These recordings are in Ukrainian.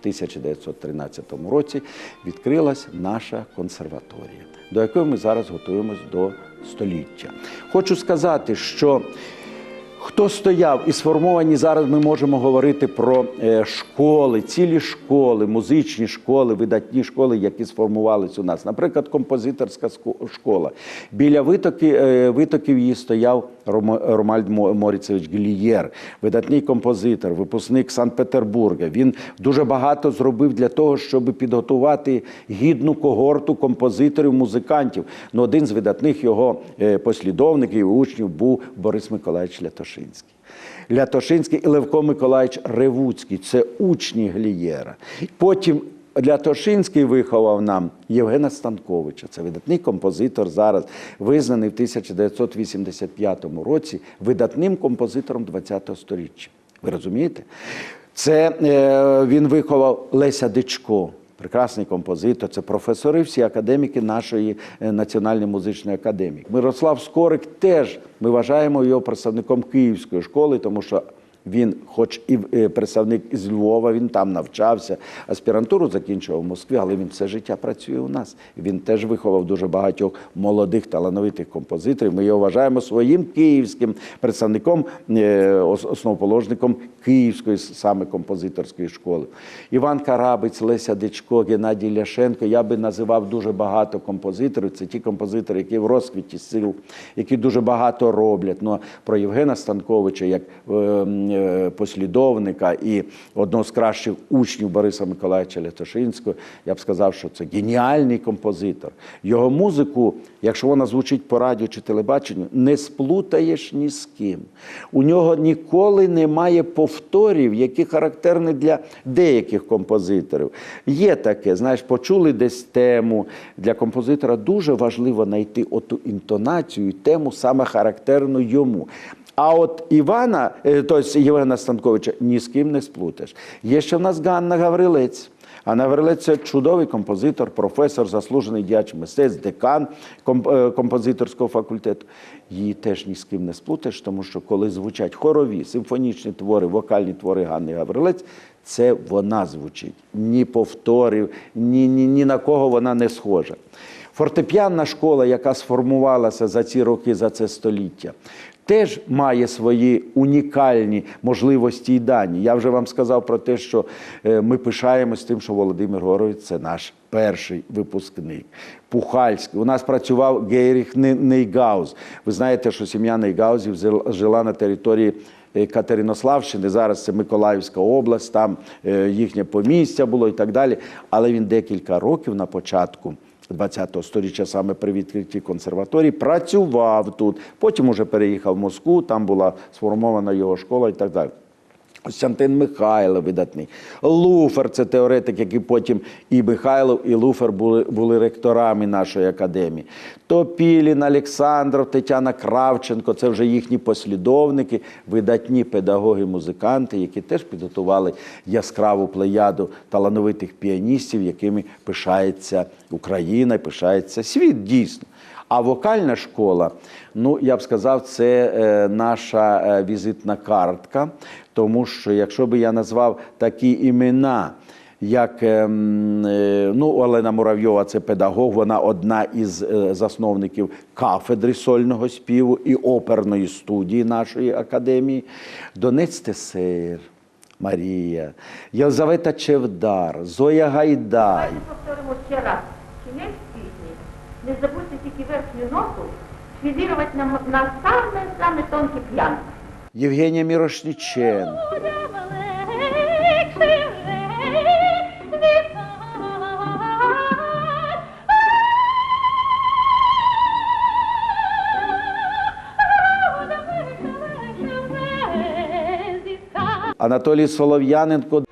1913 році відкрилась наша консерваторія, до якої ми зараз готуємось до століття. Хочу сказати, що Хто стояв і сформовані зараз ми можемо говорити про е, школи, цілі школи, музичні школи, видатні школи, які сформувались у нас. Наприклад, композиторська школа. Біля витоки, е, витоків її стояв Ромальд Моріцевич Глієр, видатний композитор, випускник Санкт-Петербурга. Він дуже багато зробив для того, щоб підготувати гідну когорту композиторів, музикантів. Ну, один з видатних його е, послідовників і учнів був Борис Миколаївич Лятошинський. Лятошинський і Левко Миколаївич Ревуцький це учні Глієра. Потім Лятошинський виховав нам Євгена Станковича. Це видатний композитор зараз, визнаний в 1985 році видатним композитором ХХ століття. Ви розумієте? Це е, він виховав Леся Дичко. Прекрасний композитор, це професори, всі академіки нашої е, Національної музичної академії. Мирослав Скорик теж ми вважаємо його представником Київської школи, тому що він, хоч і е, представник із Львова, він там навчався, аспірантуру закінчував в Москві, але він все життя працює у нас. Він теж виховав дуже багатьох молодих талановитих композиторів. Ми його вважаємо своїм київським представником, е, основоположником Київської саме композиторської школи. Іван Карабець, Леся Дичко, Геннадій Ляшенко. Я би називав дуже багато композиторів. Це ті композитори, які в розквіті сил, які дуже багато роблять. Ну, про Євгена Станковича як е, е, послідовника і одного з кращих учнів Бориса Миколаївича Лятошинського, я б сказав, що це геніальний композитор. Його музику, якщо вона звучить по радіо чи телебаченню, не сплутаєш ні з ким. У нього ніколи немає повторів, які характерні для деяких композиторів. Є таке, знаєш, почули десь тему. Для композитора дуже важливо знайти оту інтонацію, тему саме характерну йому. А от Івана, е, тобто Євгена Станковича, ні з ким не сплутаєш. Є ще в нас Ганна Гаврилець. Анна Гаврилець – це чудовий композитор, професор, заслужений діяч мистецтв, декан е, композиторського факультету. Її теж ні з ким не сплутаєш, тому що коли звучать хорові, симфонічні твори, вокальні твори Ганни Гаврилець, це вона звучить. Ні повторів, ні, ні, ні на кого вона не схожа. Фортепіанна школа, яка сформувалася за ці роки, за це століття, теж має свої унікальні можливості і дані. Я вже вам сказав про те, що е, ми пишаємось тим, що Володимир Горовець це наш перший випускник. Пухальський. У нас працював Гейріх Не- Нейгауз. Ви знаєте, що сім'я Нейгаузів жила на території. е, Катеринославщини, зараз це Миколаївська область, там е, їхнє помістя було і так далі. Але він декілька років на початку 20-го сторіччя, саме при відкритті консерваторії, працював тут. Потім уже переїхав в Москву, там була сформована його школа і так далі. Костянтин Михайло видатний. Луфер це теоретик, який потім і Михайлов, і Луфер були, були ректорами нашої академії. Топілін, Олександров, Тетяна Кравченко це вже їхні послідовники, видатні педагоги, музиканти, які теж підготували яскраву плеяду талановитих піаністів, якими пишається Україна пишається світ дійсно. А вокальна школа, ну я б сказав, це е, наша е, візитна картка, тому що якщо би я назвав такі імена, як ем, е, ну, Олена Муравйова, це педагог, вона одна із е, засновників кафедри сольного співу і оперної студії нашої академії. Донець Тесер, Марія, Єлизавета Чевдар, Зоя Гайдай. Давайте повторимо ще раз. Кінець пісні. Не забудьте тільки верхню ноту фізувати на, на саме-саме тонкий п'ян. Євгенія Мірошніченко. Анатолій Солов'яненко.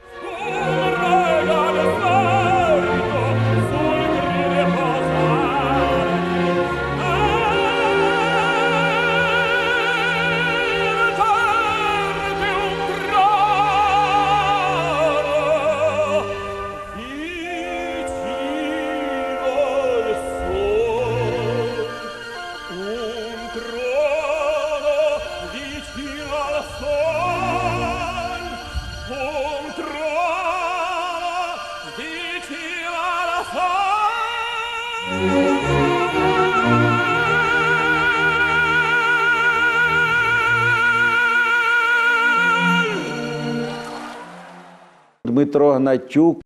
Краса твоя.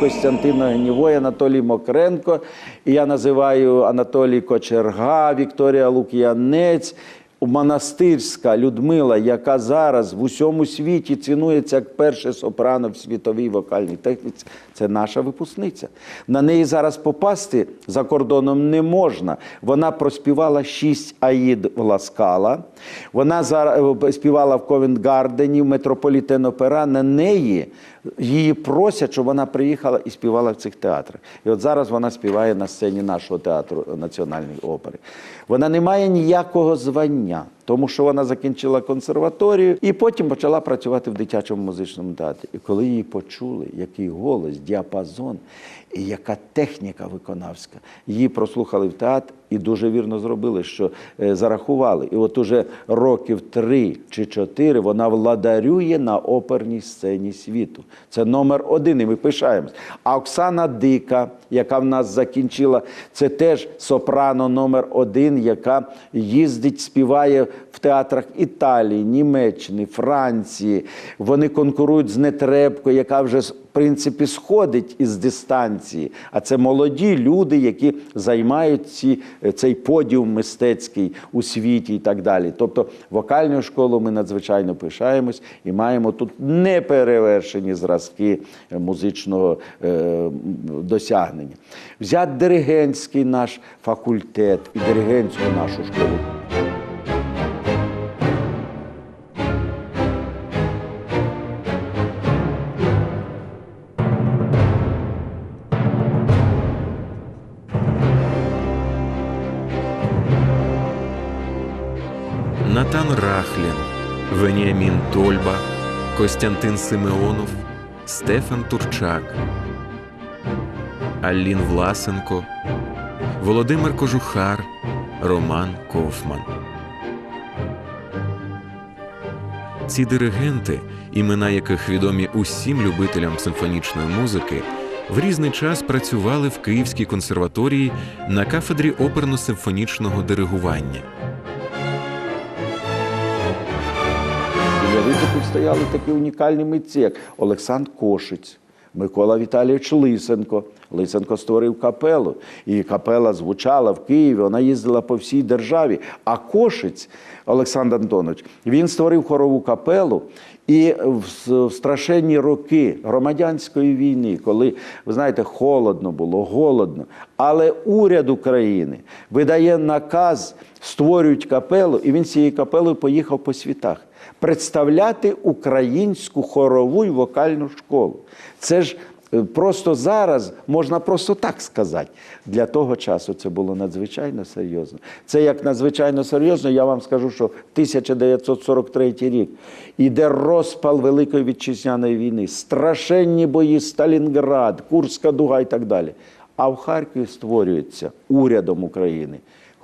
Костянтина Гнівой, Анатолій Мокренко. І я називаю Анатолій Кочерга, Вікторія Лук'янець. Монастирська Людмила, яка зараз в усьому світі цінується як перше сопрано в світовій вокальній техніці, це наша випускниця. На неї зараз попасти за кордоном не можна. Вона проспівала шість аїд в Ласкала. Вона зараз е, співала в Ковент-Гардені, в Метрополітен Опера. На неї її просять, щоб вона приїхала і співала в цих театрах. І от зараз вона співає на сцені нашого театру Національної опери. Вона не має ніякого звання, тому що вона закінчила консерваторію і потім почала працювати в дитячому музичному театрі. І коли її почули, який голос, діапазон і яка техніка виконавська, її прослухали в театр і дуже вірно зробили, що е, зарахували. І от уже років три чи чотири вона владарює на оперній сцені світу. Це номер один, і ми пишаємось. А Оксана Дика, яка в нас закінчила, це теж сопрано номер один, яка їздить, співає в театрах Італії, Німеччини, Франції. Вони конкурують з Нетребко, яка вже в принципі сходить із дистанції. А це молоді люди, які займають ці, цей подіум мистецький у світі і так далі. Тобто вокальну школу ми надзвичайно пишаємось і маємо тут неперевершені зразки е, музичного е, досягнення. Взяти диригентський наш факультет і диригентську нашу школу. Костянтин Симеонов, Стефан Турчак, Аллін Власенко, Володимир Кожухар, Роман Кофман. Ці диригенти, імена яких відомі усім любителям симфонічної музики, в різний час працювали в Київській консерваторії на кафедрі оперно-симфонічного диригування. Біля витоків стояли такі унікальні митці, як Олександр Кошиць, Микола Віталійович Лисенко. Лисенко створив капелу, і капела звучала в Києві, вона їздила по всій державі. А Кошиць Олександр Антонович, він створив хорову капелу. І в страшенні роки громадянської війни, коли ви знаєте, холодно було, голодно, але уряд України видає наказ, створюють капелу, і він з цією капелою поїхав по світах представляти українську хорову й вокальну школу. Це ж е, просто зараз можна просто так сказати. Для того часу це було надзвичайно серйозно. Це як надзвичайно серйозно, я вам скажу, що 1943 рік іде розпал Великої вітчизняної війни, страшенні бої Сталінград, Курська дуга і так далі. А в Харкові створюється урядом України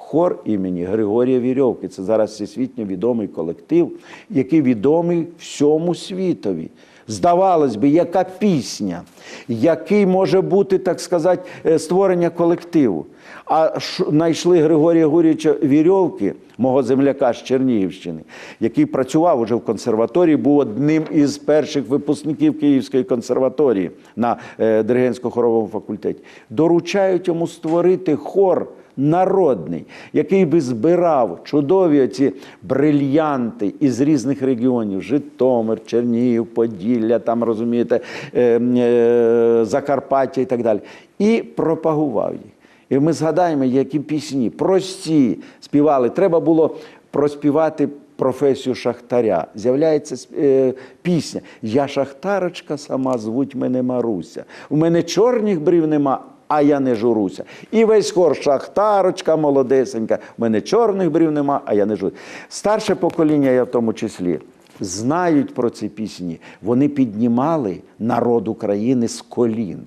хор імені Григорія Вірьовки. Це зараз всесвітньо відомий колектив, який відомий всьому світові. Здавалось би, яка пісня, який може бути, так сказати, е, створення колективу. А знайшли Григорія Гуріча Вірьовки, мого земляка з Чернігівщини, який працював уже в консерваторії, був одним із перших випускників Київської консерваторії на е, диригентсько-хоровому факультеті. Доручають йому створити хор народний, який би збирав чудові оці брильянти із різних регіонів: Житомир, Чернігів, Поділля, там розумієте, е, е, Закарпаття і так далі, і пропагував їх. І ми згадаємо, які пісні прості співали. Треба було проспівати професію шахтаря. З'являється е, пісня Я шахтарочка сама, звуть мене Маруся. У мене чорних брів нема, а я не журуся. І весь хор шахтарочка молодесенька. У мене чорних брів нема, а я не журуся. Старше покоління, я в тому числі. знають про ці пісні, вони піднімали народ України з колін.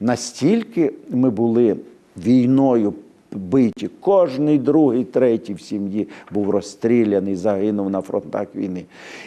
Настільки ми були війною биті, кожний другий, третій в сім'ї був розстріляний, загинув на фронтах війни.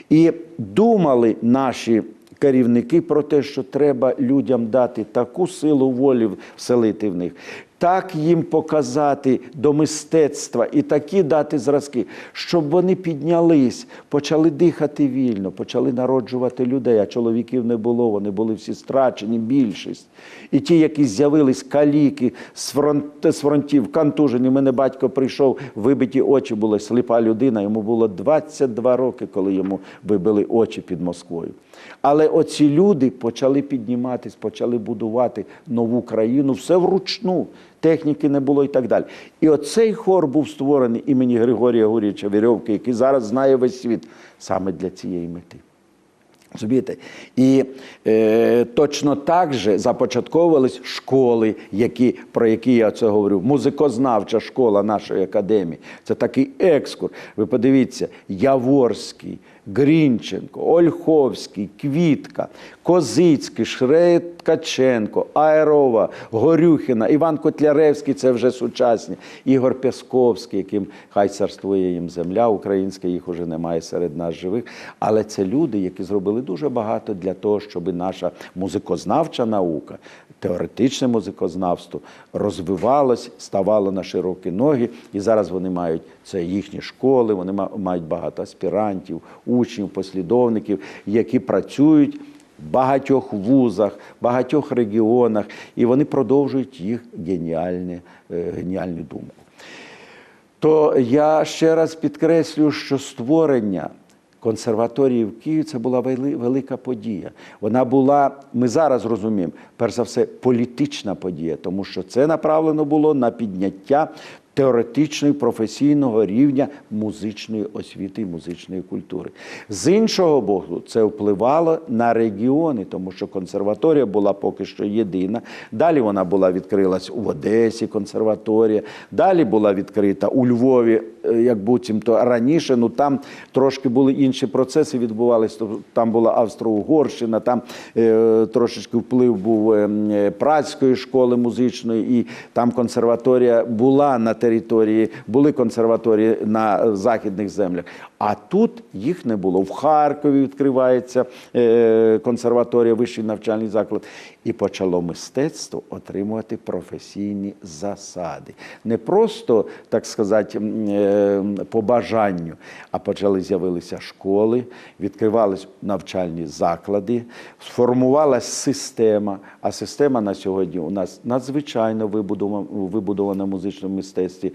І думали наші керівники про те, що треба людям дати таку силу волі вселити в них. Так їм показати до мистецтва і такі дати зразки, щоб вони піднялись, почали дихати вільно, почали народжувати людей, а чоловіків не було, вони були всі страчені, більшість. І ті, які з'явились каліки з, фронт, з фронтів, контужені. У мене батько прийшов, вибиті очі були, сліпа людина. Йому було 22 роки, коли йому вибили очі під Москвою. Але оці люди почали підніматись, почали будувати нову країну, все вручну. Техніки не було і так далі. І оцей хор був створений імені Григорія Гуріча Вірьовки, який зараз знає весь світ саме для цієї мети. Розумієте? І е, точно так же започатковувались школи, які, про які я це говорю. Музикознавча школа нашої академії. Це такий екскурс. Ви подивіться, Яворський, Грінченко, Ольховський, Квітка, Козицький, Шред Ткаченко, Аерова, Горюхіна, Іван Котляревський це вже сучасні, Ігор Пясковський, яким хай царствує їм земля українська, їх уже немає серед нас живих. Але це люди, які зробили дуже багато для того, щоб наша музикознавча наука, теоретичне музикознавство розвивалось, ставало на широкі ноги. І зараз вони мають це їхні школи, вони мають багато аспірантів, учнів, послідовників, які працюють в багатьох вузах, багатьох регіонах, і вони продовжують їх геніальне, е, геніальну думку. То я ще раз підкреслюю, що створення консерваторії в Києві це була велика подія. Вона була, ми зараз розуміємо, перш за все, політична подія, тому що це направлено було на підняття теоретичного і професійного рівня музичної освіти і музичної культури. З іншого боку, це впливало на регіони, тому що консерваторія була поки що єдина. Далі вона була відкрилась у Одесі, консерваторія. Далі була відкрита у Львові, е, як буцімто раніше. Ну там трошки були інші процеси, відбувалися. Там була Австро-Угорщина, там е, трошечки вплив був е, м, е, школи музичної, і там консерваторія була на території, були консерваторії на е, західних землях. А тут їх не було. В Харкові відкривається е, консерваторія, вищий навчальний заклад. І почало мистецтво отримувати професійні засади. Не просто, так сказати, е, по бажанню, а почали з'явилися школи, відкривались навчальні заклади, сформувалась система. А система на сьогодні у нас надзвичайно вибудована, в музичному мистецтві.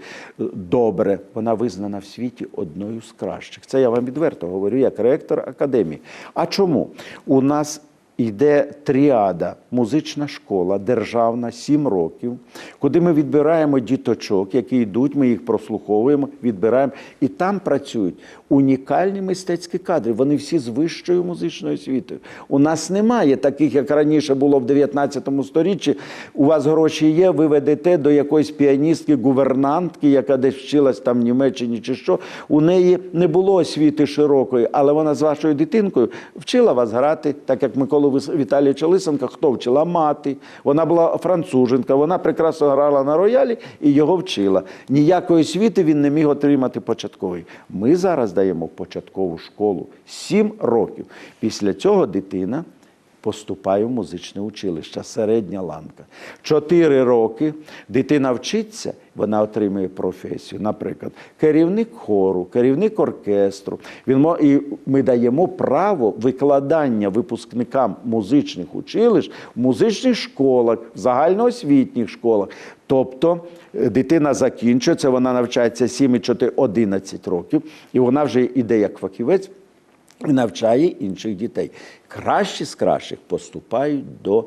Добре, вона визнана в світі одною з кращих. Це я вам відверто говорю як ректор академії. А чому? У нас йде тріада, музична школа, державна, 7 років, куди ми відбираємо діточок, які йдуть, ми їх прослуховуємо, відбираємо. І там працюють унікальні мистецькі кадри. Вони всі з вищою музичною освітою. У нас немає таких, як раніше було в 19 сторіччі. У вас гроші є, ви ведете до якоїсь піаністки, гувернантки, яка десь вчилась там в Німеччині чи що. У неї не було освіти широкої, але вона з вашою дитинкою вчила вас грати, так як Миколу Вис- Віталія Лисенка, хто вчила мати. Вона була француженка, вона прекрасно грала на роялі і його вчила. Ніякої освіти він не міг отримати початкової. Ми зараз даємо початкову школу 7 років. Після цього дитина поступає в музичне училище, середня ланка. Чотири роки дитина вчиться, вона отримує професію. Наприклад, керівник хору, керівник оркестру. Він і ми даємо право викладання випускникам музичних училищ в музичних школах, в загальноосвітніх школах. Тобто е, дитина закінчується, вона навчається 7, 4, 11 років, і вона вже йде як фахівець і навчає інших дітей. Кращі з кращих поступають до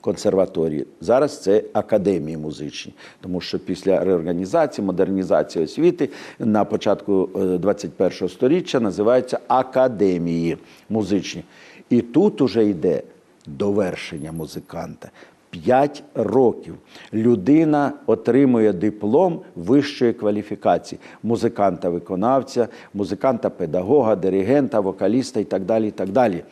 консерваторії. Зараз це академії музичні, тому що після реорганізації, модернізації освіти на початку е, 21 століття називаються академії музичні. І тут уже йде довершення музиканта. 5 років людина отримує диплом вищої кваліфікації музиканта-виконавця, музиканта-педагога, диригента, вокаліста і так далі. І так далі.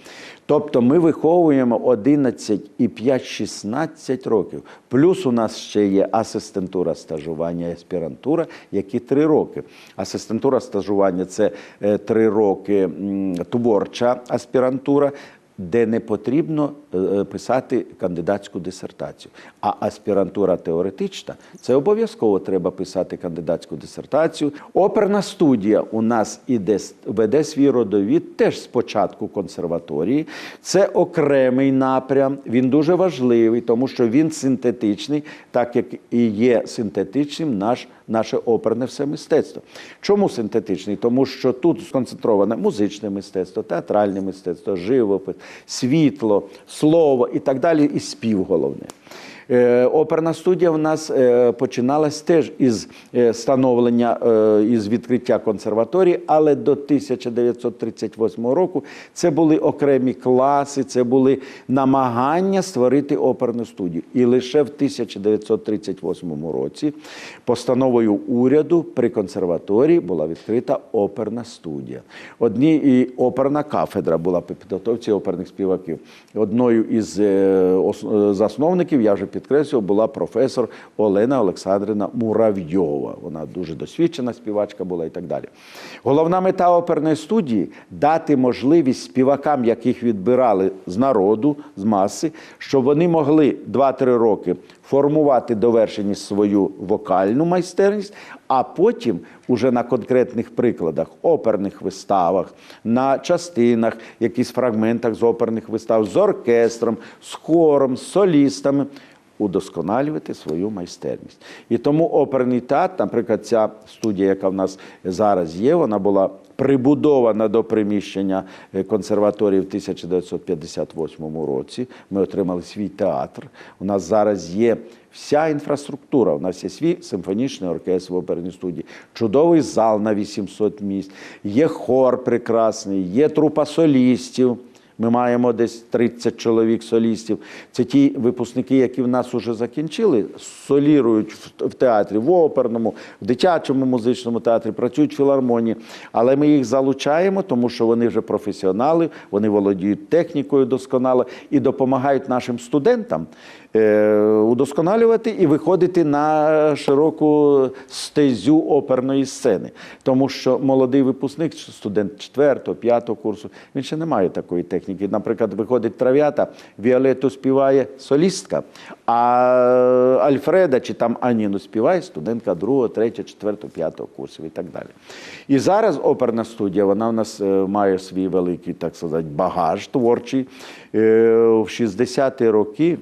Тобто ми виховуємо 11 і 5-16 років. Плюс у нас ще є асистентура стажування і аспірантура, які 3 роки. Асистентура стажування це 3 роки творча аспірантура де не потрібно е, е, писати кандидатську дисертацію. А аспірантура теоретична це обов'язково треба писати кандидатську дисертацію. Оперна студія у нас іде веде свій родовід теж спочатку консерваторії. Це окремий напрям. Він дуже важливий, тому що він синтетичний, так як і є синтетичним наш наше оперне все мистецтво. Чому синтетичний? Тому що тут сконцентроване музичне мистецтво, театральне мистецтво, живопис, світло, слово і так далі, і спів головне. Е, Оперна студія в нас е, починалась теж із е, становлення, із відкриття консерваторії, але до 1938 року це були окремі класи, це були намагання створити оперну студію. І лише в 1938 році постановою уряду при консерваторії була відкрита оперна студія. Одні і оперна кафедра була по підготовці оперних співаків. Одною із засновників, я вже підкреслював, була професор Олена Олександрівна Муравйова. Вона дуже досвідчена співачка була і так далі. Головна мета оперної студії дати можливість співакам, яких відбирали з народу, з маси, щоб вони могли 2-3 роки формувати довершеність свою вокальну майстерність, а потім уже на конкретних прикладах, оперних виставах, на частинах, якісь фрагментах з оперних вистав, з оркестром, з хором, з солістами. Удосконалювати свою майстерність. І тому оперний театр, наприклад, ця студія, яка в нас зараз є, вона була прибудована до приміщення е, консерваторії в 1958 році. Ми отримали свій театр. У нас зараз є вся інфраструктура. У нас є свій симфонічний оркестр в оперній студії, чудовий зал на 800 місць, є хор прекрасний, є трупа солістів. Ми маємо десь 30 чоловік солістів. Це ті випускники, які в нас вже закінчили, солірують в театрі, в оперному, в дитячому музичному театрі, працюють в філармонії. Але ми їх залучаємо, тому що вони вже професіонали, вони володіють технікою досконало і допомагають нашим студентам удосконалювати і виходити на широку стезю оперної сцени. Тому що молодий випускник, студент 4-5 курсу, він ще не має такої техніки. Наприклад, виходить трав'ята, Віолету співає солістка, а Альфреда чи там Аніну співає студентка 2, 3, 4, 5 курсів і так далі. І зараз оперна студія, вона в нас е, має свій великий, так сказати, багаж творчий. Е, В 60-ті роки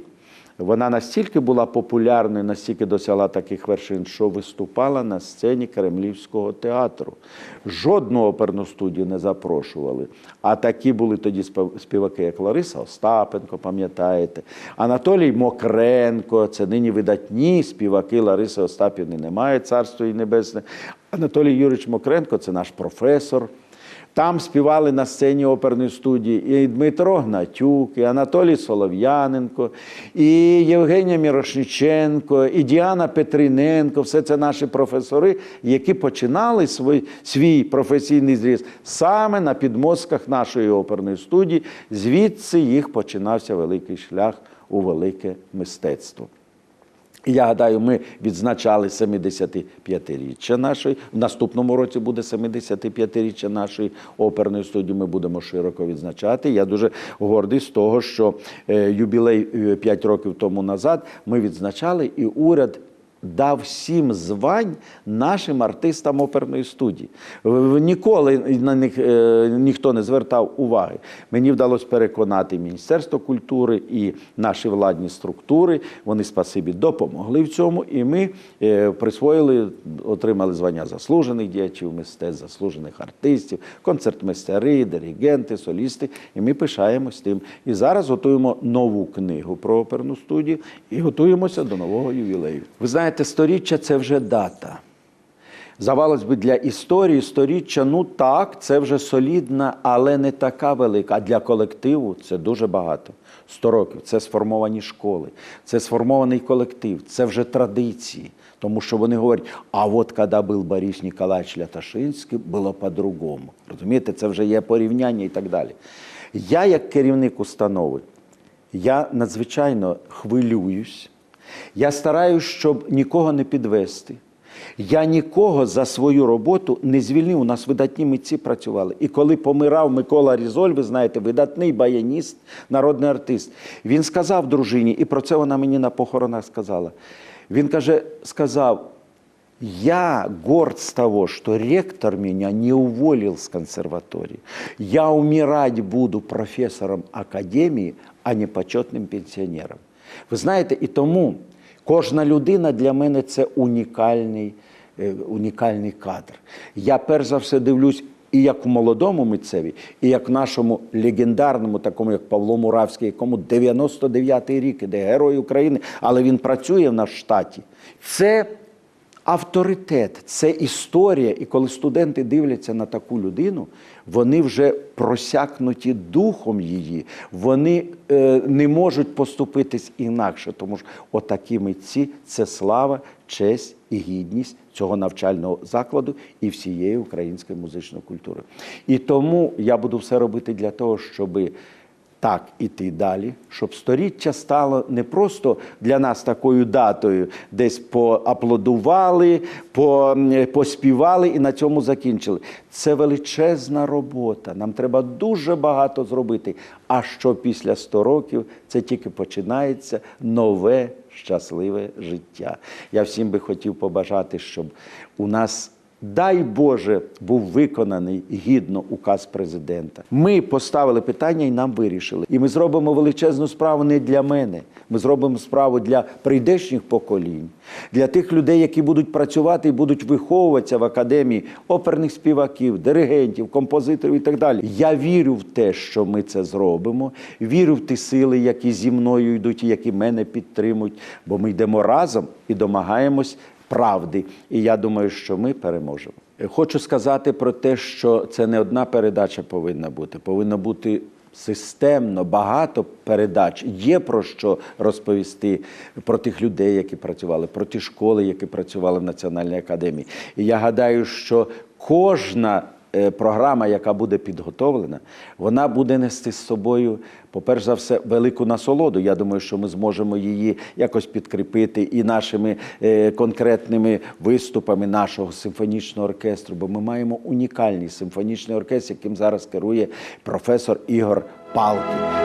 вона настільки була популярною, настільки досягла таких вершин, що виступала на сцені Кремлівського театру. Жодну оперну студію не запрошували. А такі були тоді співаки, як Лариса Остапенко, пам'ятаєте, Анатолій Мокренко, це нині видатні співаки Лариси Остапівни немає, царство їй небесне. Анатолій Юрійович Мокренко це наш професор. Там співали на сцені оперної студії і Дмитро Гнатюк, і Анатолій Солов'яненко, і Євгенія Мірошниченко, і Діана Петриненко. Все це наші професори, які починали свій, свій професійний зріз саме на підмостках нашої оперної студії. Звідси їх починався великий шлях у велике мистецтво. Я гадаю, ми відзначали 75-річчя нашої. В наступному році буде 75-річчя нашої оперної студії. Ми будемо широко відзначати. Я дуже гордий з того, що е, юбілей 5 років тому назад ми відзначали, і уряд дав сім звань нашим артистам оперної студії. Ніколи на них е, ніхто не звертав уваги. Мені вдалося переконати Міністерство культури і наші владні структури. Вони спасибі допомогли в цьому. І ми е, присвоїли, отримали звання заслужених діячів мистецтв, заслужених артистів, концертмейстери, диригенти, солісти. І ми пишаємось тим. І зараз готуємо нову книгу про оперну студію і готуємося до нового ювілею. Ви знаєте, сторіччя це вже дата. Здавалось би, для історії сторіччя, ну так, це вже солідна, але не така велика. А для колективу це дуже багато. 100 років це сформовані школи, це сформований колектив, це вже традиції. Тому що вони говорять, а от коли був Борис Ніколаєвич Ляташинський, було по-другому. Розумієте, це вже є порівняння і так далі. Я, як керівник установи, я надзвичайно хвилююсь. Я стараюсь, щоб нікого не підвести. Я нікого за свою роботу не звільнив. У нас видатні митці працювали. І коли помирав Микола Різоль, ви знаєте, видатний баяніст, народний артист, він сказав дружині, і про це вона мені на похоронах сказала. Він каже, сказав: я горд с того, что ректор меня не уволил с консерватории. Я умирать буду профессором академії, а не почетним пенсіонером. Ви знаєте, і тому кожна людина для мене це унікальний, е, унікальний кадр. Я перш за все дивлюсь і як в молодому митцеві, і як нашому легендарному, такому як Павло Муравський, якому 99-й рік іде герой України, але він працює в нас штаті. Це авторитет, це історія. І коли студенти дивляться на таку людину, вони вже просякнуті духом її, вони е, не можуть поступитись інакше, тому що отакі митці це слава, честь і гідність цього навчального закладу і всієї української музичної культури. І тому я буду все робити для того, щоби так іти далі, щоб сторіччя стало не просто для нас такою датою, десь поаплодували, по, поспівали і на цьому закінчили. Це величезна робота. Нам треба дуже багато зробити. А що після 100 років це тільки починається нове щасливе життя. Я всім би хотів побажати, щоб у нас Дай Боже, був виконаний гідно указ президента. Ми поставили питання і нам вирішили. І ми зробимо величезну справу не для мене. Ми зробимо справу для прийдешніх поколінь, для тих людей, які будуть працювати і будуть виховуватися в академії оперних співаків, диригентів, композиторів і так далі. Я вірю в те, що ми це зробимо. Вірю в ті сили, які зі мною йдуть, і які мене підтримують, бо ми йдемо разом і домагаємось правди. І я думаю, що ми переможемо. Хочу сказати про те, що це не одна передача повинна бути. Повинно бути системно багато передач. Є про що розповісти про тих людей, які працювали, про ті школи, які працювали в Національній академії. І я гадаю, що кожна е, програма, яка буде підготовлена, вона буде нести з собою, по-перше за все, велику насолоду. Я думаю, що ми зможемо її якось підкріпити і нашими е, конкретними виступами нашого симфонічного оркестру, бо ми маємо унікальний симфонічний оркестр, яким зараз керує професор Ігор Палкін.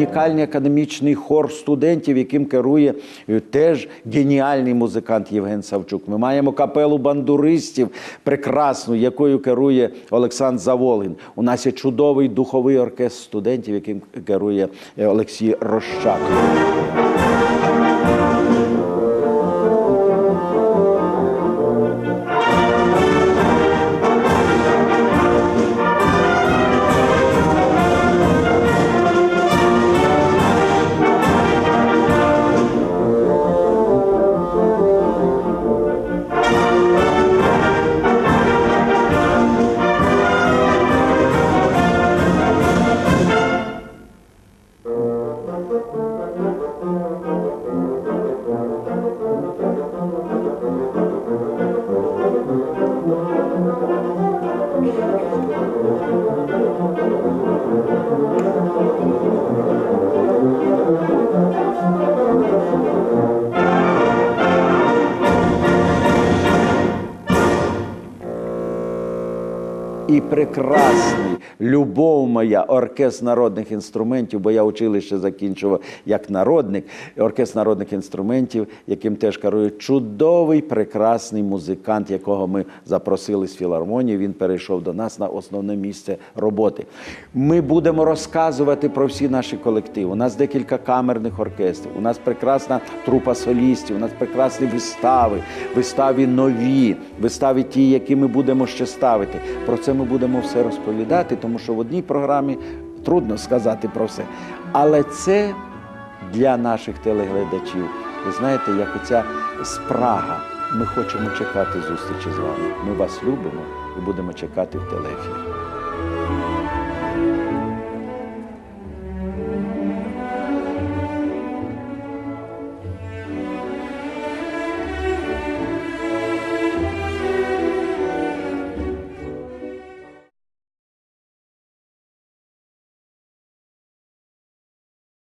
Унікальний академічний хор студентів, яким керує е, теж геніальний музикант Євген Савчук. Ми маємо капелу бандуристів прекрасну, якою керує Олександр Заволгін. У нас є чудовий духовий оркестр студентів, яким керує е, Олексій Рощак. І прекрасний любов моя, оркестр народних інструментів, бо я училище закінчував як народник, оркестр народних інструментів, яким теж керує чудовий, прекрасний музикант, якого ми запросили з філармонії. Він перейшов до нас на основне місце роботи. Ми будемо розказувати про всі наші колективи. У нас декілька камерних оркестрів, у нас прекрасна трупа солістів, у нас прекрасні вистави, вистави нові, вистави ті, які ми будемо ще ставити. Про це ми будемо все розповідати, тому що в одній програмі трудно сказати про все. Але це для наших телеглядачів, ви знаєте, як оця спрага. Ми хочемо чекати зустрічі з вами. Ми вас любимо і будемо чекати в телефі.